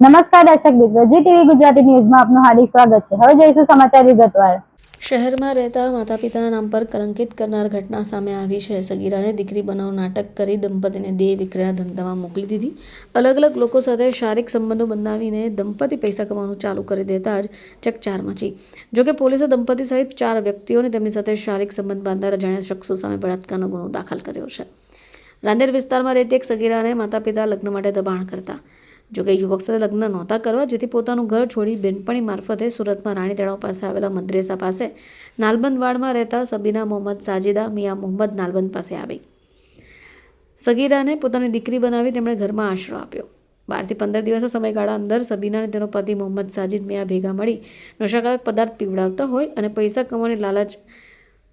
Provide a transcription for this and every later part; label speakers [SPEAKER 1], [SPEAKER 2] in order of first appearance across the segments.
[SPEAKER 1] નમસ્કાર દર્શક મિત્રો, જી ટીવી ગુજરાતી ન્યૂઝમાં આપનું હાર્દિક સ્વાગત છે. હવે જોઈશું સમાચાર વિગતવાર.
[SPEAKER 2] શહેરમાં રહેતા માતા પિતાના નામ પર કલંકિત કરનાર ઘટના સામે આવી છે. સગીરાને દીકરી બનાવ નાટક કરી દંપતીને દેહ વિક્રયના ધંધામાં મોકલી દીધી. અલગ અલગ લોકો સાથે શારીરિક સંબંધો બંધાવીને દંપતી પૈસા કમાવાનું ચાલુ કરી દેતા જ ચકચાર મચી. જોકે પોલીસે દંપતી સહિત ચાર વ્યક્તિઓને તેમની સાથે શારીરિક સંબંધ બાંધતા અજાણ્યા શખ્સો સામે બળાત્કારનો ગુનો દાખલ કર્યો છે. રાંદેર વિસ્તારમાં રહેતી એક સગીરાને માતા પિતા લગ્ન માટે દબાણ કરતા જોકે યુવક સાથે લગ્ન નહોતા કરવા, જેથી પોતાનું ઘર છોડી બેનપણી મારફતે સુરતમાં રાણી તળાવ પાસે આવેલા મદ્રેસા પાસે નાલબંધ વાડમાં રહેતા સબીના મોહમ્મદ સાજિદા, મિયા મોહમ્મદ નાલબંદ પાસે આવી. સગીરાને પોતાની દીકરી બનાવી તેમણે ઘરમાં આશરો આપ્યો. બારથી પંદર દિવસના સમયગાળા અંદર સબીનાને તેનો પતિ મોહમ્મદ સાજિદ મિયા ભેગા મળી નશાકારક પદાર્થ પીવડાવતા હોય અને પૈસા કમાવાની લાલચ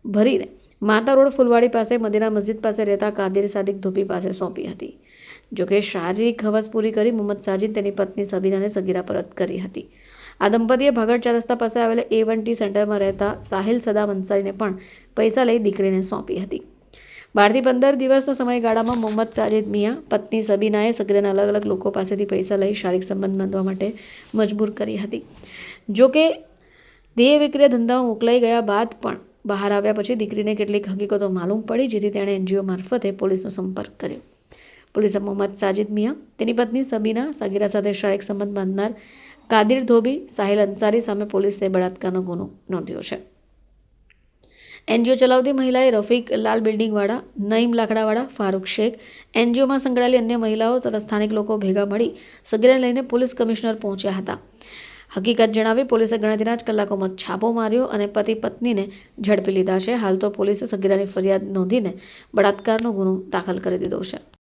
[SPEAKER 2] ભરીને માતા રોડ ફુલવાડી પાસે, મદીના મસ્જિદ પાસે રહેતા કાદિર સાદિક ધોપી પાસે સોંપી હતી. જોકે શારીરિક હવસ પૂરી કરી મોહમ્મદ સાજિદ તેની પત્ની સબીનાને સગીરા પરત કરી હતી. આ દંપતીએ ભાગડ ચાર રસ્તા પાસે આવેલા એ વન ટી સેન્ટરમાં રહેતા સાહિલ સદામ અંસારીને પણ પૈસા લઈ દીકરીને સોંપી હતી. બારથી પંદર દિવસના સમયગાળામાં મોહમ્મદ સાજિદ મિયા, પત્ની સબીનાએ સગીરાના અલગ અલગ લોકો પાસેથી પૈસા લઈ શારીરિક સંબંધ બાંધવા માટે મજબૂર કરી હતી. જોકે દેહ વિક્રય ધંધામાં મોકલાઈ ગયા બાદ પણ બહાર આવ્યા પછી દીકરીને કેટલીક હકીકતો માલુમ પડી, જેથી તેણે એનજીઓ મારફતે પોલીસનો સંપર્ક કર્યો. પોલીસે મોહમ્મદ સાજિદ મિયા, તેની પત્ની સબીના સગીરા સાથે શારીરિક સંબંધ બાંધનાર કાદિર ધોબી, સાહિલ અંસારી સામે પોલીસે બળાત્કારનો ગુનો નોંધ્યો છે. એનજીઓ ચલાવતી મહિલાએ રફીક લાલ બિલ્ડિંગવાળા, નઈમ લાકડાવાળા, ફારૂક શેખ, એનજીઓમાં સંકળાયેલી અન્ય મહિલાઓ તથા સ્થાનિક લોકો ભેગા મળી સગીરાને લઈને પોલીસ કમિશનર પહોંચ્યા હતા. હકીકત જણાવી પોલીસે ગણતરીના જ કલાકોમાં છાપો માર્યો અને પતિ પત્નીને ઝડપી લીધા છે. હાલ તો પોલીસે સગીરાની ફરિયાદ નોંધીને બળાત્કારનો ગુનો દાખલ કરી દીધો છે.